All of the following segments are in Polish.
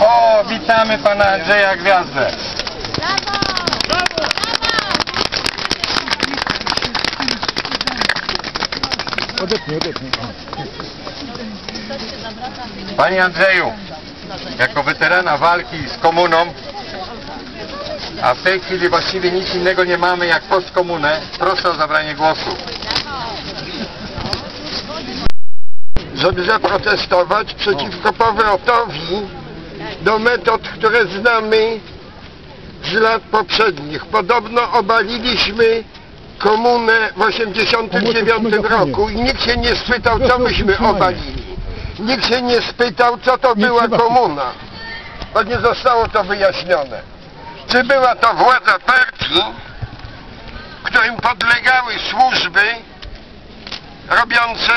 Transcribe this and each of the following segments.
O, witamy pana Andrzeja Gwiazdę. Odetnij, odetnij. Panie Andrzeju, jako weterana walki z komuną, a w tej chwili właściwie nic innego nie mamy jak postkomunę, proszę o zabranie głosu. żeby zaprotestować przeciwko powrotowi do metod, które znamy z lat poprzednich. Podobno obaliliśmy komunę w 89 roku i nikt się nie spytał, co myśmy obalili. Nikt się nie spytał, co to była komuna, bo nie zostało to wyjaśnione. Czy była to władza partii, którym podlegały służby robiące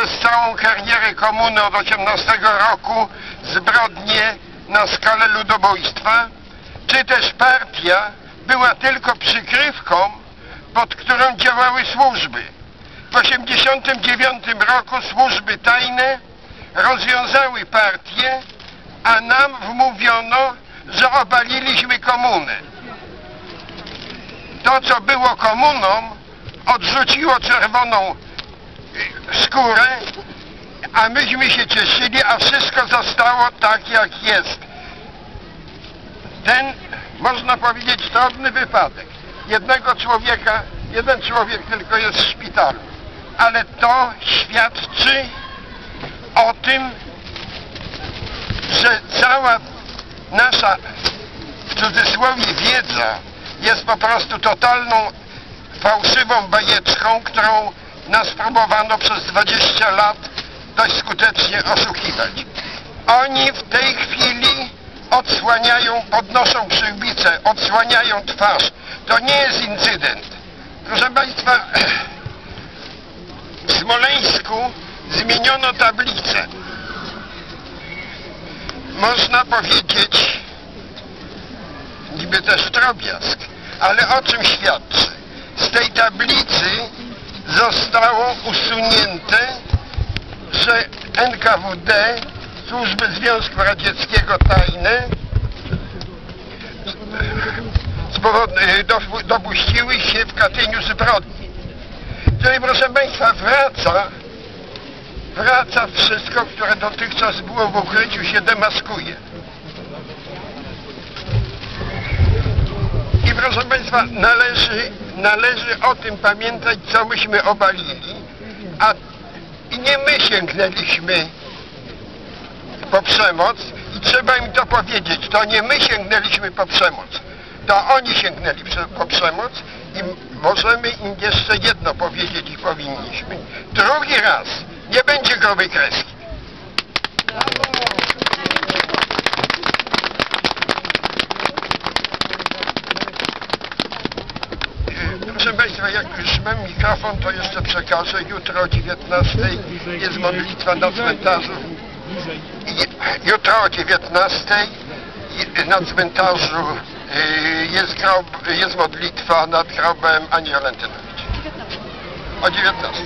przez całą karierę komuny od 18 roku zbrodnie na skalę ludobójstwa, czy też partia była tylko przykrywką, pod którą działały służby. W 1989 roku służby tajne rozwiązały partię, a nam wmówiono, że obaliliśmy komunę. To, co było komuną, odrzuciło czerwoną skórę, a myśmy się cieszyli, a wszystko zostało tak jak jest. Ten, można powiedzieć, drobny wypadek. Jednego człowieka, jeden człowiek tylko jest w szpitalu. Ale to świadczy o tym, że cała nasza, w cudzysłowie, wiedza jest po prostu totalną fałszywą bajeczką, którą nas próbowano przez 20 lat dość skutecznie oszukiwać. Oni w tej chwili odsłaniają, podnoszą przyłbicę, odsłaniają twarz. To nie jest incydent. Proszę Państwa, w Smoleńsku zmieniono tablicę. Można powiedzieć, niby też drobiazg, ale o czym świadczy? Z tej tablicy zostało usunięte, że NKWD, służby Związku Radzieckiego tajne, y, do- dopuściły się w Katyniu zbrodni. Tutaj, proszę Państwa, wraca, wraca wszystko, które dotychczas było w ukryciu, się demaskuje. I proszę Państwa, należy, należy o tym pamiętać, co myśmy obalili, a i nie my sięgnęliśmy po przemoc i trzeba im to powiedzieć. To nie my sięgnęliśmy po przemoc, to oni sięgnęli po przemoc i możemy im jeszcze jedno powiedzieć i powinniśmy. Drugi raz nie będzie grubej kreski. Państwa, jak już mam mikrofon, to jeszcze przekażę. Jutro o 19 jest modlitwa na cmentarzu. Jutro o 19 i- na cmentarzu y, jest, grob, jest modlitwa nad grobem Ani Walentynowicz. O 19.